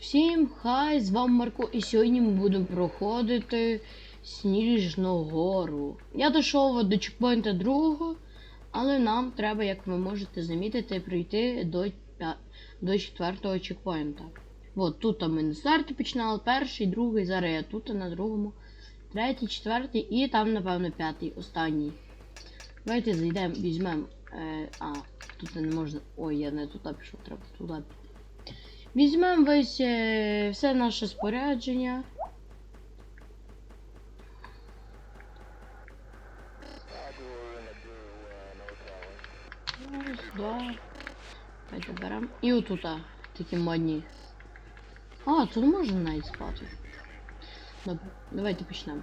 Всім хай, з вами Марко, і сьогодні ми будемо проходити Сніжну гору. Я дійшов до чекпоінта другого, але нам треба, як ви можете замітити, прийти до, до четвертого чекпоінта. От тут ми на старті починали, перший, другий, зараз я тут на другому, третій, четвертий і там, напевно, п'ятий, останній. Давайте зайдемо, візьмемо. Е, а, тут не можна. Ой, я не туди пішов, треба туди піти. Візьмемо весь е, все наше спорядження. Раз, два. Давайте беремо. І отута. Такі модні. А, тут можна навіть спати. Добре, давайте почнемо.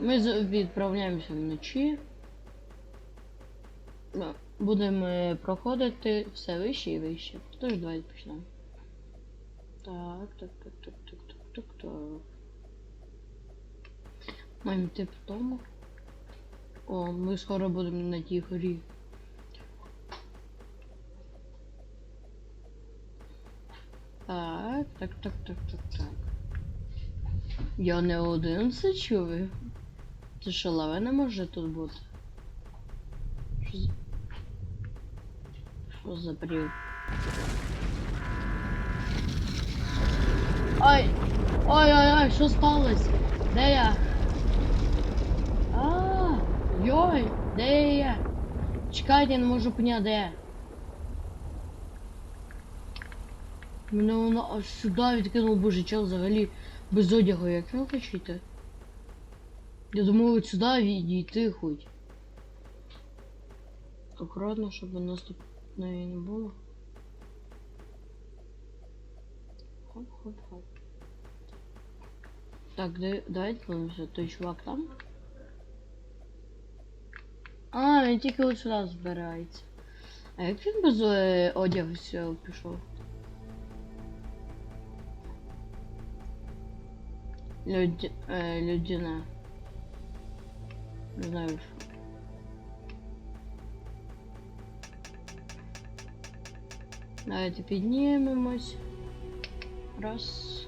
Ми відправляємося вночі. Ну, Будемо е, проходити все вище і вище. Тож давайте почнемо. Так, так, так, так, так, так, так, так. Маємо йти по тому. О, ми скоро будемо на тій горі. Так, так, так, так, так, так. Я не один це чую. Це що, лавина може тут бути? Що за... Що за бред? Ой! Ой, ой, ой, що сталося? Де я? А, йой, де я? Чекайте, не можу поняти, де. Мене воно аж сюди відкинув боже чел взагалі без одягу, як ви хочете. Я думаю, от сюди відійти хоч. Акуратно, щоб нас тут не було. Хоп-хоп-хоп. Так, да, давайте подивимося, той чувак там. А, він тільки от сюди збирається. А як він без е, одягу сюди пішов? Люд... Е, людина. Не знаю. що. Давайте піднімемось. Раз.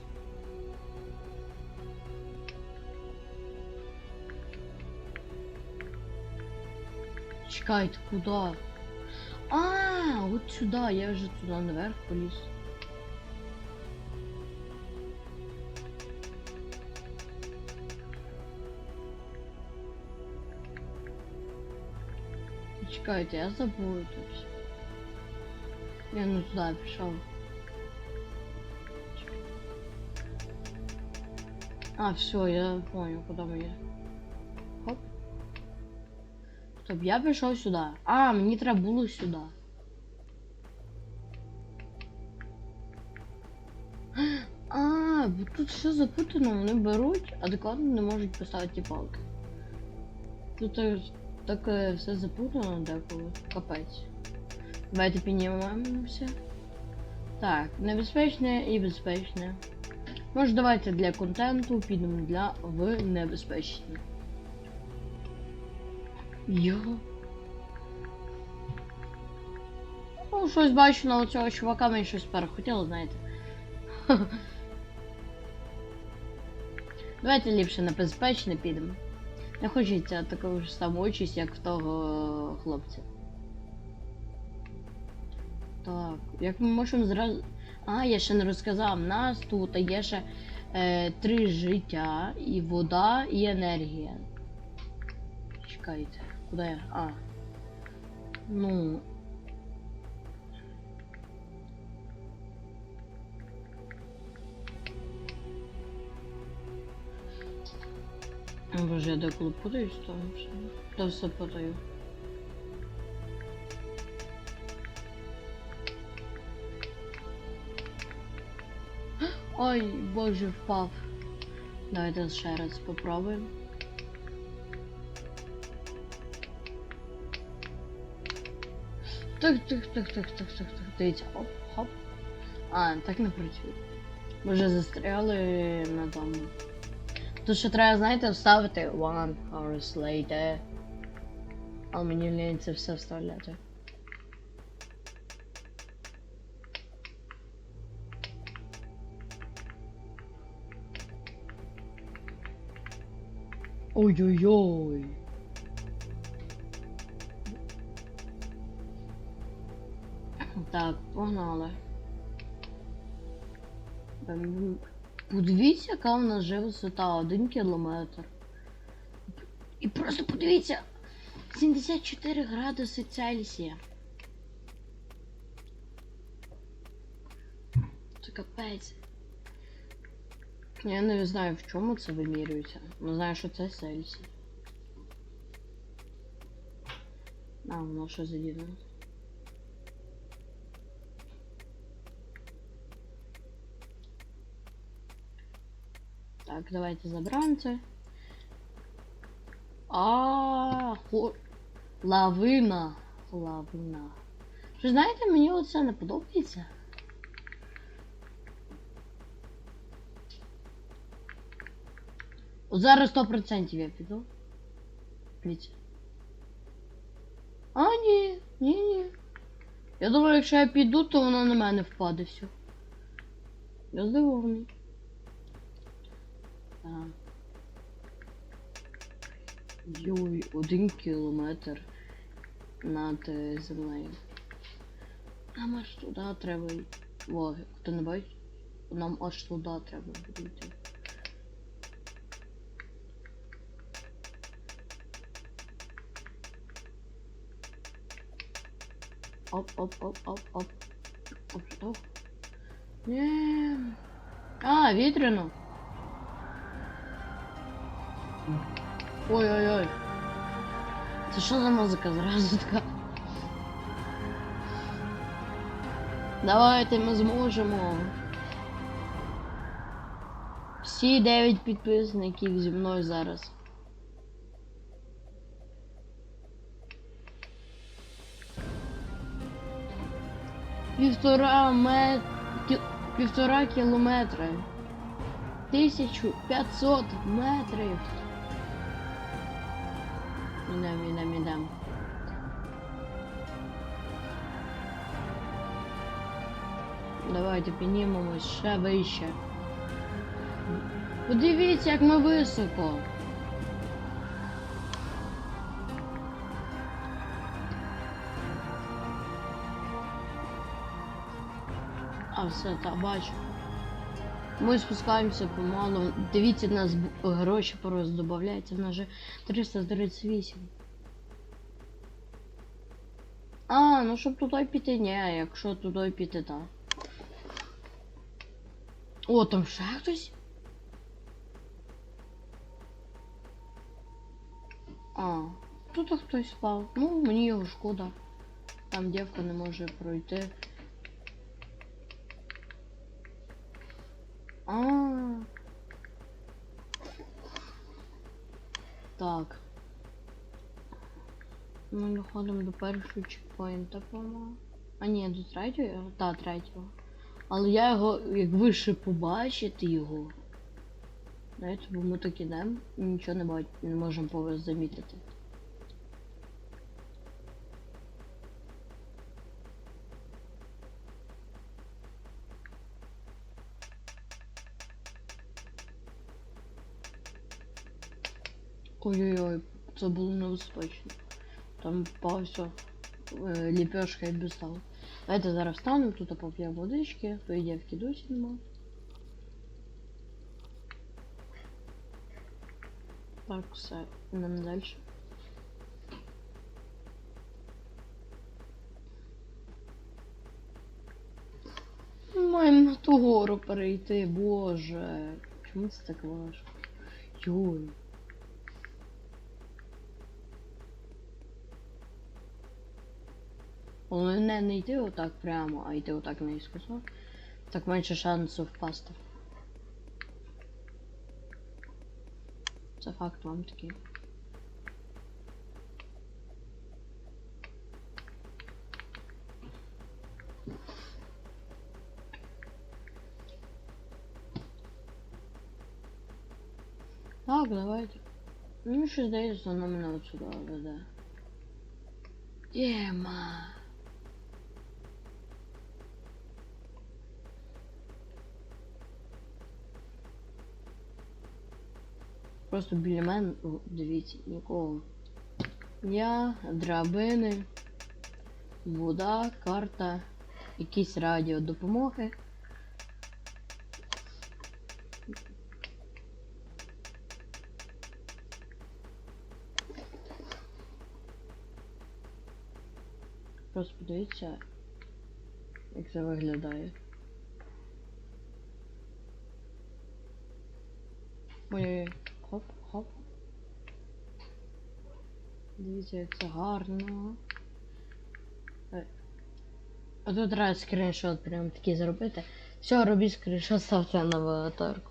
Чекайте, куда? А, вот сюда, я вже туди наверх поліз. Чекайте, я забув тут. Я не туди пішов. А, все, я понял, куда мы едем. Хоп. Я пішов сюди. А, мені треба було сюди. А, бо тут все запутано, вони беруть, а докладно не можуть поставити палки. Тут так все запутано деколи. Капець. Давайте піднімемося. Так, небезпечне і безпечне. Може давайте для контенту підемо для в небезпечне. Йо. Ну, щось бачу на цього чувака, мені щось перехотіло, знаєте. Давайте ліпше на безпечне підемо. Не хочеться таку ж саму участь, як в того хлопця. Так, як ми можемо зразу. А, я ще не розказав. Нас тут є ще е, три життя, і вода, і енергія. Чекайте, куди я? А. Ну. О, Боже, я деколи путаюсь, то все. Та все путаю. Ой, боже, впав. Давайте ще раз попробуємо. Так, так, так, так, так, так, так. Дивіться, хоп, хоп. А, так не працює. Ми вже застряли на тому. Тут ще треба, знаєте, вставити one hours later. А мені лень все вставляти. Ой-ой-ой. Так, погнали. Ем, Подивіться, яка у нас вже висота, один кілометр. І просто подивіться, 74 градуси Цельсія. Це капець. Я не знаю, в чому це вимірюється. Ну знаю, що це Цельсій. А, воно що задіяно. Так, давайте забираємо це. А, лавина. Лавина. Ви знаєте, мені оце не подобається. От зараз 100% я піду. Дивіться. А, ні, ні, ні. Я думаю, якщо я піду, то воно на мене впаде все. Я здивований. Так. Йой, один кілометр над е, землею. Нам аж туди треба йти. О, хто не бачить? Нам аж туди треба буде йти. Оп, оп, оп, оп, оп. Оп, оп. Ні. А, вітряно. Ой-ой-ой. Це що за музика зразу така? Давайте ми зможемо. Всі 9 підписників зі мною зараз. Півтора мет... Півтора кілометри. 1500 метрів. Ідем, ідем, ідем. Давайте піднімемось ще вище. Подивіться, як ми високо. А все, та бачу. Ми спускаємося помалу. Дивіться, у нас гроші просто додаються. В нас вже 338. А, ну щоб туди піти, ні, якщо туди піти, так. О, там ще хтось? А, тут хтось спав. Ну, мені його шкода. Там дівка не може пройти. А. Так. Ми доходимо до першого чекпоінта, по-моєму. А ні, до третього? Так, третього. Але я його, як ви ще побачите його. Знаєте, бо ми так ідемо і нічого не бачимо, не можемо замітити. Ой-ой-ой, це було небезпечно. Там впався е, ліпешка і безстав. Давайте зараз встанемо, тут поп'ємо водички, то дівки досі нема. Так, все, йдемо далі. Маємо на ту гору перейти, боже. Чому це так важко? Йой. Головне не йти отак прямо, а йти отак наискосо. Так менше шансу впасти. Це факт вам такий. Так, давайте. Ну, що здається, воно мене от сюди веде. Тема. Просто біля мене, дивіться, нікого. Я, драбини, вода, карта, якісь радіо допомоги. Просто подивіться, як це виглядає. Ой, хоп, хоп. Дивіться, як це гарно. Е, А тут треба скріншот прям такий зробити. Все, робіть скріншот, ставте на аватарку.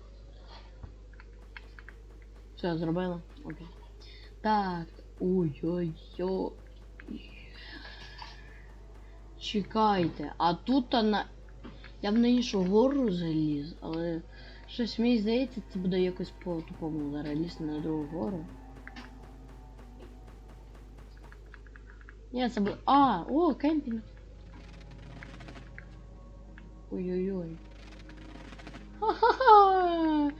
Все, зробила? Окей. Так. Ой-ой-ой. Чекайте, а тут на. Я б на іншу гору заліз, але щось мені здається, це буде якось по-тупому зараз лізти на другу гору. Це буде. А, о, кемпінг. Ой-ой-ой. Ха-ха-ха!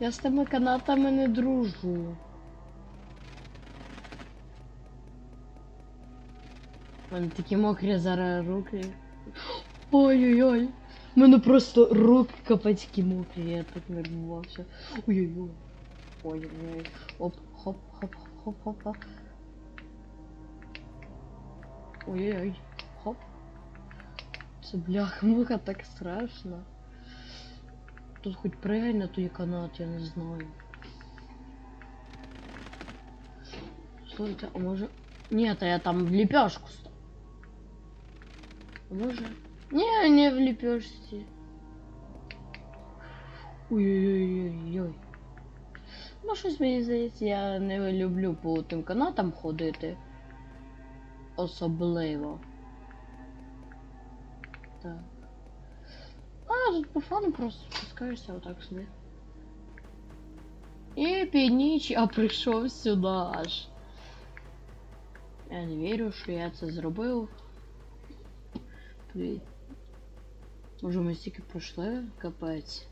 Я з тими канатами не дружу. У мене такі мокрі зараз руки. Ой-ой-ой. У мене просто руки капецькі мокрі, я так нервувався. Ой-ой-ой. Ой-ой-ой. Оп, хоп, Ой-ой-ой. Хоп. Це бляха муха так страшно. Тут хоч пригай на той канат, я не знаю. Слухайте, а може... Ні, та я там в лепешку став. А може? Не, не в лепешці. Ой-ой-ой-ой-ой. Ну, щось мені здається, я не люблю по тим канатам ходити. Особливо. Так. А, тут по фану просто спускаєшся отак собі. І під ніч я прийшов сюди аж. Я не вірю, що я це зробив. Може ми стільки пройшли? Капець.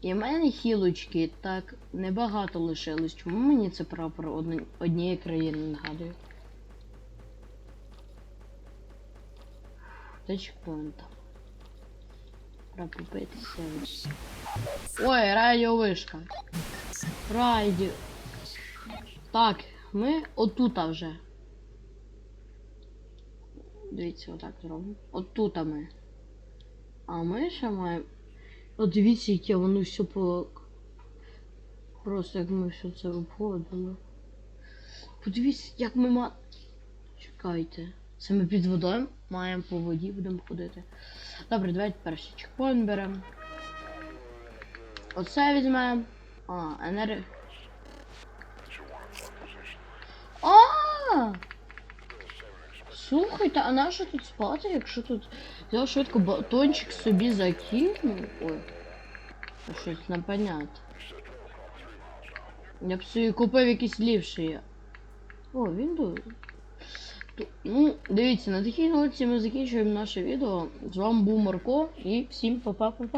І в мене хілочки так небагато лишилось. Чому мені це прапор одни... однієї країни нагадує? Треба попитися. Ой, радіовишка. Радіо. Так, ми отута вже. Дивіться, отак зробимо. Отута ми. А ми ще маємо. От дивіться, яке воно все по. Просто як ми все це обходимо. Подивіться, як ми ма. Чекайте. Це ми під водою маємо по воді будемо ходити. Добре, давайте перший чекпоінт беремо. Оце візьмемо. А, енерги. А! Слухайте, а нащо тут спати, якщо тут я швидко батончик собі закину? Ой. Щось непонятно. Я б собі купив якийсь ліпший. О, він дуже. Ну, дивіться, на такій ноті ми закінчуємо наше відео. З вами був Марко і всім па-па-па-па.